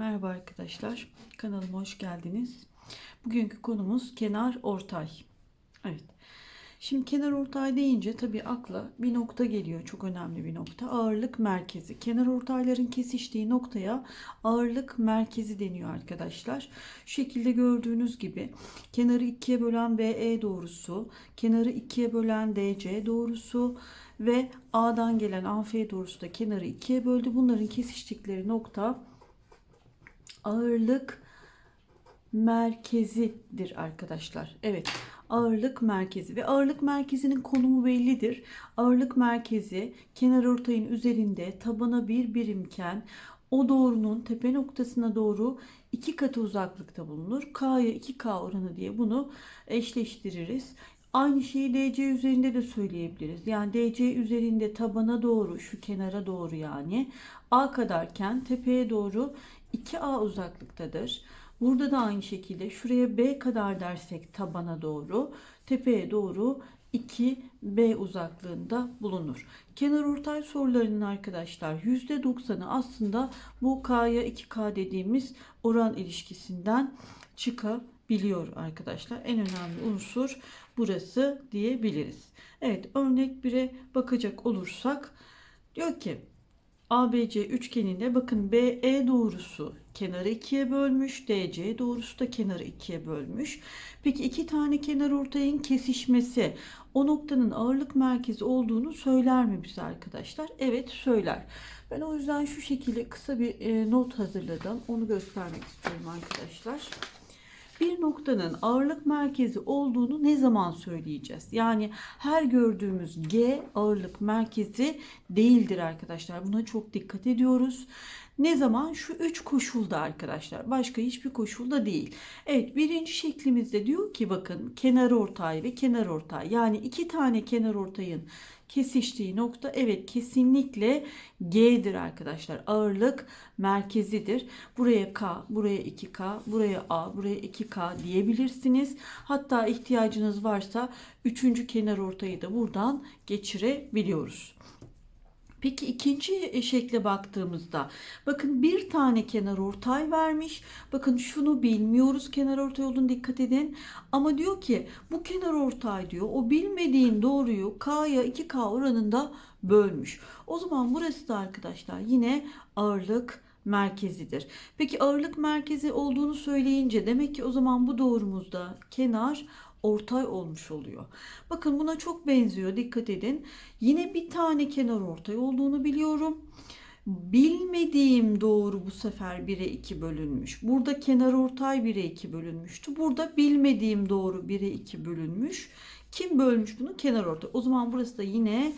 Merhaba arkadaşlar. Kanalıma hoş geldiniz. Bugünkü konumuz kenar ortay. Evet. Şimdi kenar ortay deyince tabii akla bir nokta geliyor. Çok önemli bir nokta. Ağırlık merkezi. Kenar ortayların kesiştiği noktaya ağırlık merkezi deniyor arkadaşlar. Şu şekilde gördüğünüz gibi kenarı ikiye bölen BE doğrusu, kenarı ikiye bölen DC doğrusu ve A'dan gelen AF doğrusu da kenarı ikiye böldü. Bunların kesiştikleri nokta ağırlık merkezidir arkadaşlar. Evet ağırlık merkezi ve ağırlık merkezinin konumu bellidir. Ağırlık merkezi kenar ortayın üzerinde tabana bir birimken o doğrunun tepe noktasına doğru iki katı uzaklıkta bulunur. K'ya 2K oranı diye bunu eşleştiririz. Aynı şeyi DC üzerinde de söyleyebiliriz. Yani DC üzerinde tabana doğru şu kenara doğru yani A kadarken tepeye doğru 2A uzaklıktadır. Burada da aynı şekilde şuraya B kadar dersek tabana doğru, tepeye doğru 2B uzaklığında bulunur. Kenar ortay sorularının arkadaşlar %90'ı aslında bu K'ya 2K dediğimiz oran ilişkisinden çıkabiliyor arkadaşlar. En önemli unsur burası diyebiliriz. Evet örnek 1'e bakacak olursak diyor ki ABC üçgeninde bakın BE doğrusu kenarı ikiye bölmüş. DC doğrusu da kenarı ikiye bölmüş. Peki iki tane kenar ortayın kesişmesi o noktanın ağırlık merkezi olduğunu söyler mi bize arkadaşlar? Evet söyler. Ben o yüzden şu şekilde kısa bir e, not hazırladım. Onu göstermek istiyorum arkadaşlar bir noktanın ağırlık merkezi olduğunu ne zaman söyleyeceğiz? Yani her gördüğümüz G ağırlık merkezi değildir arkadaşlar. Buna çok dikkat ediyoruz. Ne zaman? Şu üç koşulda arkadaşlar. Başka hiçbir koşulda değil. Evet birinci şeklimizde diyor ki bakın kenar ortay ve kenar ortay. Yani iki tane kenar ortayın kesiştiği nokta evet kesinlikle G'dir arkadaşlar. Ağırlık merkezidir. Buraya K, buraya 2K, buraya A, buraya 2K diyebilirsiniz. Hatta ihtiyacınız varsa üçüncü kenar ortayı da buradan geçirebiliyoruz. Peki ikinci şekle baktığımızda bakın bir tane kenar ortay vermiş. Bakın şunu bilmiyoruz kenar ortay olduğunu dikkat edin. Ama diyor ki bu kenar ortay diyor o bilmediğin doğruyu K'ya 2K oranında bölmüş. O zaman burası da arkadaşlar yine ağırlık merkezidir. Peki ağırlık merkezi olduğunu söyleyince demek ki o zaman bu doğrumuzda kenar ortay olmuş oluyor. Bakın buna çok benziyor. Dikkat edin. Yine bir tane kenar ortay olduğunu biliyorum. Bilmediğim doğru bu sefer 1'e 2 bölünmüş. Burada kenar ortay 1'e 2 bölünmüştü. Burada bilmediğim doğru 1'e 2 bölünmüş. Kim bölmüş bunu? Kenar ortay. O zaman burası da yine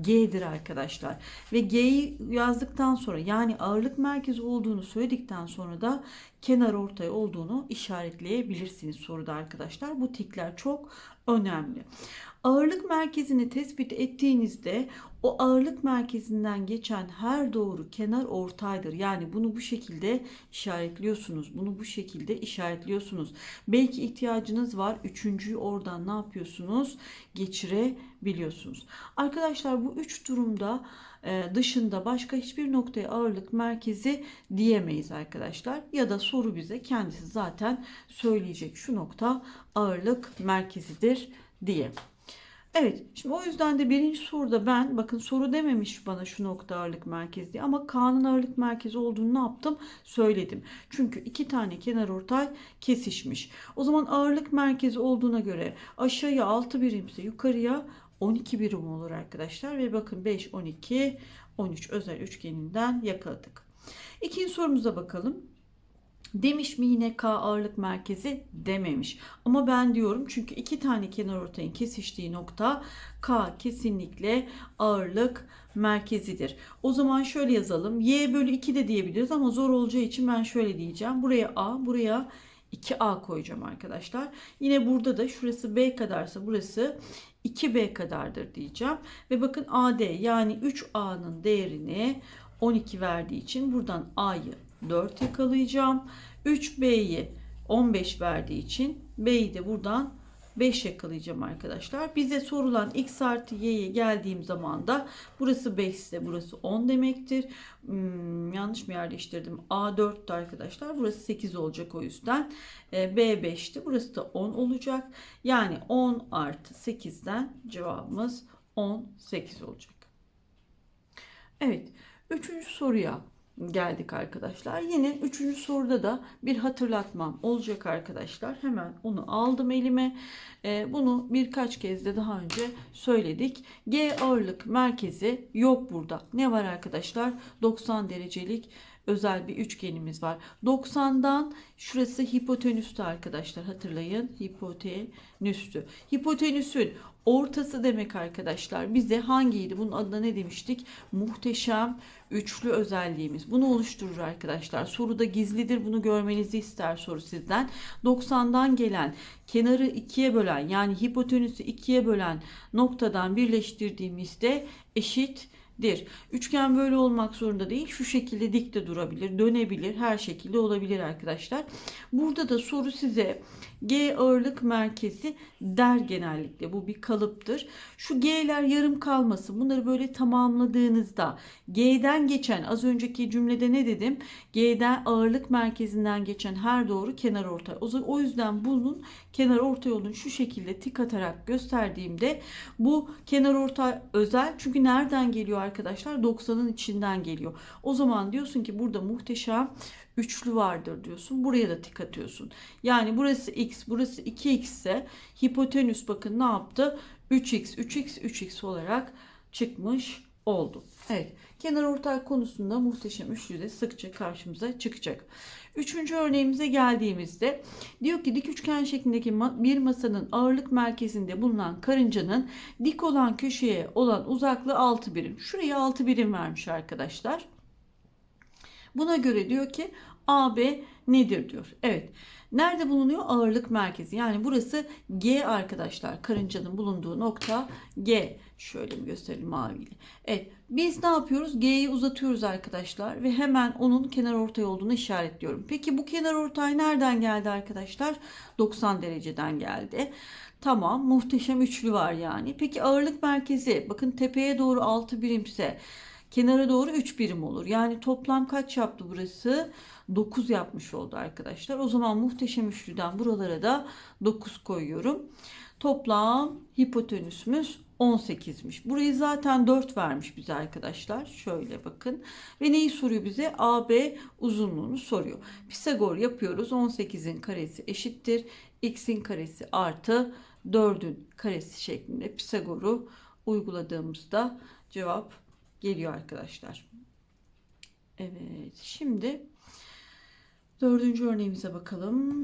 G'dir arkadaşlar. Ve G'yi yazdıktan sonra yani ağırlık merkezi olduğunu söyledikten sonra da kenar ortay olduğunu işaretleyebilirsiniz soruda arkadaşlar. Bu tikler çok önemli. Ağırlık merkezini tespit ettiğinizde o ağırlık merkezinden geçen her doğru kenar ortaydır. Yani bunu bu şekilde işaretliyorsunuz. Bunu bu şekilde işaretliyorsunuz. Belki ihtiyacınız var. Üçüncüyü oradan ne yapıyorsunuz? Geçirebiliyorsunuz. Arkadaşlar bu üç durumda e, dışında başka hiçbir noktaya ağırlık merkezi diyemeyiz arkadaşlar. Ya da soru bize kendisi zaten söyleyecek şu nokta ağırlık merkezidir diye. Evet şimdi o yüzden de birinci soruda ben bakın soru dememiş bana şu nokta ağırlık merkezi diye ama K'nın ağırlık merkezi olduğunu ne yaptım söyledim. Çünkü iki tane kenar ortay kesişmiş. O zaman ağırlık merkezi olduğuna göre aşağıya 6 birimse yukarıya 12 birim olur arkadaşlar. Ve bakın 5, 12, 13 özel üçgeninden yakaladık. İkinci sorumuza bakalım. Demiş mi yine K ağırlık merkezi dememiş. Ama ben diyorum çünkü iki tane kenar ortayın kesiştiği nokta K kesinlikle ağırlık merkezidir. O zaman şöyle yazalım. Y bölü 2 de diyebiliriz ama zor olacağı için ben şöyle diyeceğim. Buraya A, buraya 2A koyacağım arkadaşlar. Yine burada da şurası B kadarsa burası 2B kadardır diyeceğim. Ve bakın AD yani 3A'nın değerini 12 verdiği için buradan A'yı 4 yakalayacağım. 3B'yi 15 verdiği için B'yi de buradan 5 yakalayacağım arkadaşlar. Bize sorulan x artı y'ye geldiğim zaman da burası 5 ise burası 10 demektir. Hmm, yanlış mı yerleştirdim? A 4'tü arkadaşlar. Burası 8 olacak o yüzden. E, B 5'ti. Burası da 10 olacak. Yani 10 artı 8'den cevabımız 18 olacak. Evet. Üçüncü soruya geldik arkadaşlar. Yine üçüncü soruda da bir hatırlatmam olacak arkadaşlar. Hemen onu aldım elime. Ee, bunu birkaç kez de daha önce söyledik. G ağırlık merkezi yok burada. Ne var arkadaşlar? 90 derecelik özel bir üçgenimiz var. 90'dan şurası hipotenüstü arkadaşlar hatırlayın. Hipotenüstü. Hipotenüsün ortası demek arkadaşlar. Bize hangiydi? Bunun adına ne demiştik? Muhteşem üçlü özelliğimiz. Bunu oluşturur arkadaşlar. Soruda gizlidir. Bunu görmenizi ister soru sizden. 90'dan gelen kenarı ikiye bölen yani hipotenüsü ikiye bölen noktadan birleştirdiğimizde eşit dir. Üçgen böyle olmak zorunda değil. Şu şekilde dik de durabilir, dönebilir, her şekilde olabilir arkadaşlar. Burada da soru size G ağırlık merkezi der genellikle. Bu bir kalıptır. Şu G'ler yarım kalmasın. Bunları böyle tamamladığınızda G'den geçen az önceki cümlede ne dedim? G'den ağırlık merkezinden geçen her doğru kenar ortay. O yüzden bunun kenar orta yolunu şu şekilde tik atarak gösterdiğimde bu kenar orta özel. Çünkü nereden geliyor arkadaşlar? 90'ın içinden geliyor. O zaman diyorsun ki burada muhteşem üçlü vardır diyorsun. Buraya da tik atıyorsun. Yani burası x, burası 2x ise hipotenüs bakın ne yaptı? 3x, 3x, 3x olarak çıkmış oldu. Evet. Kenar ortay konusunda muhteşem üçlü de sıkça karşımıza çıkacak. Üçüncü örneğimize geldiğimizde diyor ki dik üçgen şeklindeki bir masanın ağırlık merkezinde bulunan karıncanın dik olan köşeye olan uzaklığı 6 birim. Şuraya 6 birim vermiş arkadaşlar. Buna göre diyor ki AB nedir diyor. Evet. Nerede bulunuyor? Ağırlık merkezi. Yani burası G arkadaşlar. Karıncanın bulunduğu nokta G. Şöyle mi gösterelim maviyle. Evet. Biz ne yapıyoruz? G'yi uzatıyoruz arkadaşlar. Ve hemen onun kenar ortay olduğunu işaretliyorum. Peki bu kenar ortay nereden geldi arkadaşlar? 90 dereceden geldi. Tamam. Muhteşem üçlü var yani. Peki ağırlık merkezi. Bakın tepeye doğru 6 birimse kenara doğru 3 birim olur. Yani toplam kaç yaptı burası? 9 yapmış oldu arkadaşlar. O zaman muhteşem üçlüden buralara da 9 koyuyorum. Toplam hipotenüsümüz 18'miş. Burayı zaten 4 vermiş bize arkadaşlar. Şöyle bakın. Ve neyi soruyor bize? AB uzunluğunu soruyor. Pisagor yapıyoruz. 18'in karesi eşittir. X'in karesi artı 4'ün karesi şeklinde Pisagor'u uyguladığımızda cevap geliyor arkadaşlar. Evet. Şimdi Dördüncü örneğimize bakalım.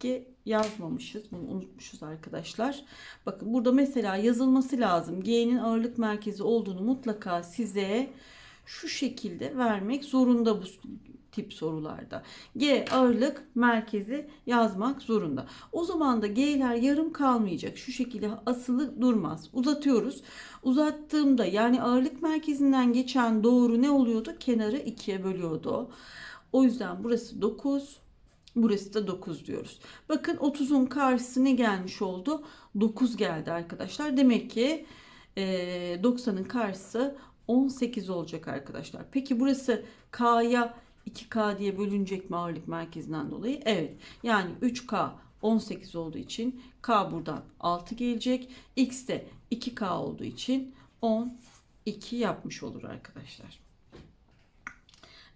G yazmamışız. Bunu unutmuşuz arkadaşlar. Bakın burada mesela yazılması lazım. G'nin ağırlık merkezi olduğunu mutlaka size şu şekilde vermek zorunda bu tip sorularda. G ağırlık merkezi yazmak zorunda. O zaman da G'ler yarım kalmayacak. Şu şekilde asılı durmaz. Uzatıyoruz. Uzattığımda yani ağırlık merkezinden geçen doğru ne oluyordu? Kenarı ikiye bölüyordu. O yüzden burası 9. Burası da 9 diyoruz. Bakın 30'un karşısı ne gelmiş oldu? 9 geldi arkadaşlar. Demek ki e, 90'ın karşısı 18 olacak arkadaşlar. Peki burası K'ya 2K diye bölünecek mi ağırlık merkezinden dolayı? Evet. Yani 3K 18 olduğu için K buradan 6 gelecek. X de 2K olduğu için 12 yapmış olur arkadaşlar.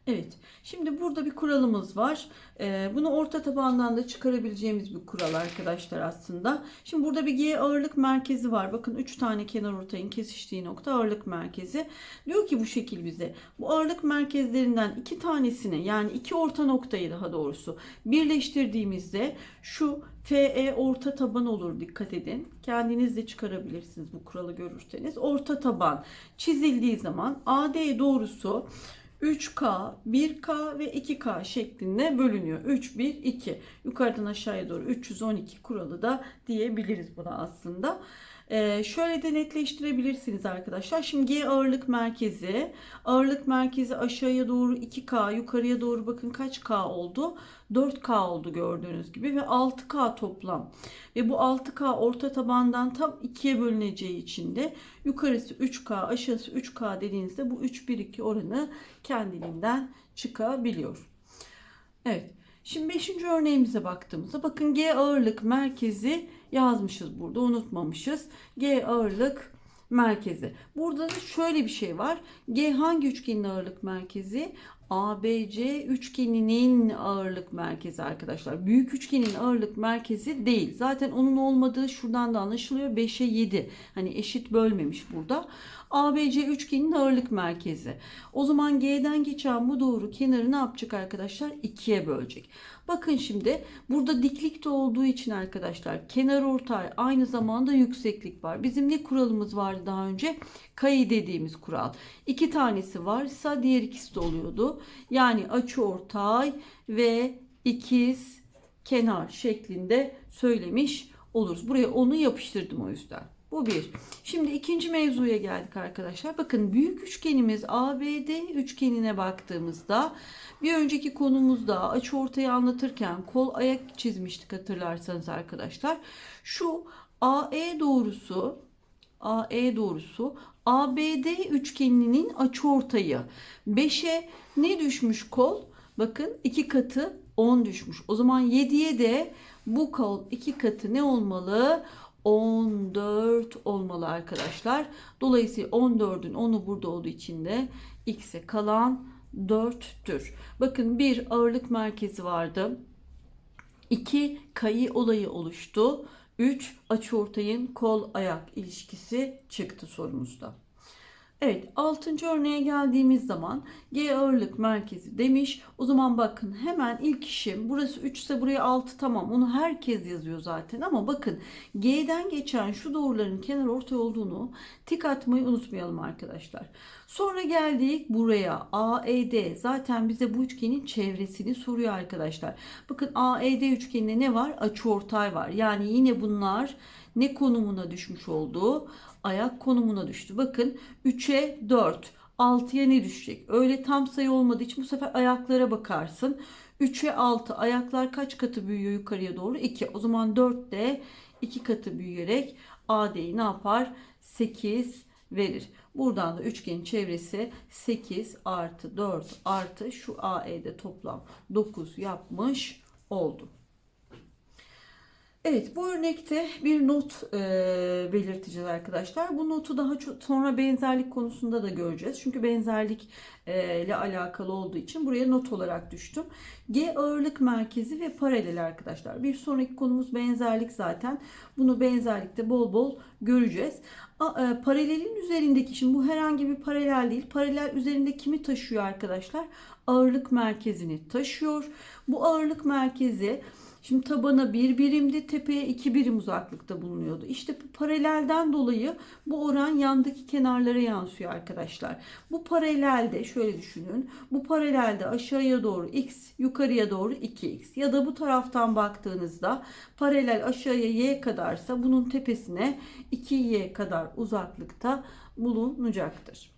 Evet. Şimdi burada bir kuralımız var. Ee, bunu orta tabandan da çıkarabileceğimiz bir kural arkadaşlar aslında. Şimdi burada bir G ağırlık merkezi var. Bakın 3 tane kenar ortayın kesiştiği nokta ağırlık merkezi. Diyor ki bu şekil bize. Bu ağırlık merkezlerinden iki tanesini yani iki orta noktayı daha doğrusu birleştirdiğimizde şu FE orta taban olur dikkat edin. Kendiniz de çıkarabilirsiniz bu kuralı görürseniz. Orta taban çizildiği zaman AD doğrusu 3K, 1K ve 2K şeklinde bölünüyor. 3, 1, 2. Yukarıdan aşağıya doğru 312 kuralı da diyebiliriz buna aslında. Ee, şöyle de netleştirebilirsiniz arkadaşlar. Şimdi G ağırlık merkezi. Ağırlık merkezi aşağıya doğru 2K, yukarıya doğru bakın kaç K oldu? 4K oldu gördüğünüz gibi ve 6K toplam. Ve bu 6K orta tabandan tam 2'ye bölüneceği için de yukarısı 3K, aşağısı 3K dediğinizde bu 3-1-2 oranı kendiliğinden çıkabiliyor. Evet. Şimdi 5. örneğimize baktığımızda bakın G ağırlık merkezi yazmışız burada unutmamışız. G ağırlık merkezi. Burada da şöyle bir şey var. G hangi üçgenin ağırlık merkezi? ABC üçgeninin ağırlık merkezi arkadaşlar. Büyük üçgenin ağırlık merkezi değil. Zaten onun olmadığı şuradan da anlaşılıyor. 5'e 7. Hani eşit bölmemiş burada. ABC üçgenin ağırlık merkezi. O zaman G'den geçen bu doğru kenarı ne yapacak arkadaşlar? 2'ye bölecek. Bakın şimdi burada diklikte olduğu için arkadaşlar kenar ortay aynı zamanda yükseklik var. Bizim ne kuralımız vardı daha önce? Kayı dediğimiz kural. İki tanesi varsa diğer ikisi de oluyordu. Yani açı ortay ve ikiz kenar şeklinde söylemiş oluruz. Buraya onu yapıştırdım o yüzden. Bu bir. Şimdi ikinci mevzuya geldik arkadaşlar. Bakın büyük üçgenimiz ABD üçgenine baktığımızda bir önceki konumuzda açıortayı anlatırken kol ayak çizmiştik hatırlarsanız arkadaşlar. Şu AE doğrusu AE doğrusu ABD üçgeninin açıortayı 5'e ne düşmüş kol? Bakın iki katı 10 düşmüş. O zaman 7'ye de bu kol iki katı ne olmalı? 14 olmalı arkadaşlar. Dolayısıyla 14'ün 10'u burada olduğu için de x'e kalan 4'tür. Bakın bir ağırlık merkezi vardı. 2 kayı olayı oluştu. 3 açıortayın kol ayak ilişkisi çıktı sorumuzda. Evet 6. örneğe geldiğimiz zaman G ağırlık merkezi demiş. O zaman bakın hemen ilk işim burası 3 ise buraya 6 tamam onu herkes yazıyor zaten ama bakın G'den geçen şu doğruların kenar ortay olduğunu tik atmayı unutmayalım arkadaşlar. Sonra geldik buraya AED zaten bize bu üçgenin çevresini soruyor arkadaşlar. Bakın AED üçgeninde ne var? Açıortay var. Yani yine bunlar ne konumuna düşmüş oldu? Ayak konumuna düştü. Bakın 3'e 4, 6'ya ne düşecek? Öyle tam sayı olmadığı için bu sefer ayaklara bakarsın. 3'e 6 ayaklar kaç katı büyüyor yukarıya doğru? 2. O zaman 4 de 2 katı büyüyerek AD'yi ne yapar? 8 verir. Buradan da üçgenin çevresi 8 artı 4 artı şu AE'de toplam 9 yapmış oldu. Evet bu örnekte bir not e, belirteceğiz arkadaşlar. Bu notu daha çok sonra benzerlik konusunda da göreceğiz. Çünkü benzerlik e, ile alakalı olduğu için buraya not olarak düştüm. G ağırlık merkezi ve paralel arkadaşlar. Bir sonraki konumuz benzerlik zaten. Bunu benzerlikte bol bol göreceğiz. A, e, paralelin üzerindeki şimdi bu herhangi bir paralel değil. Paralel üzerinde kimi taşıyor arkadaşlar? Ağırlık merkezini taşıyor. Bu ağırlık merkezi Şimdi tabana bir birimdi, tepeye iki birim uzaklıkta bulunuyordu. İşte bu paralelden dolayı bu oran yandaki kenarlara yansıyor arkadaşlar. Bu paralelde şöyle düşünün. Bu paralelde aşağıya doğru x, yukarıya doğru 2x. Ya da bu taraftan baktığınızda paralel aşağıya y kadarsa bunun tepesine 2y kadar uzaklıkta bulunacaktır.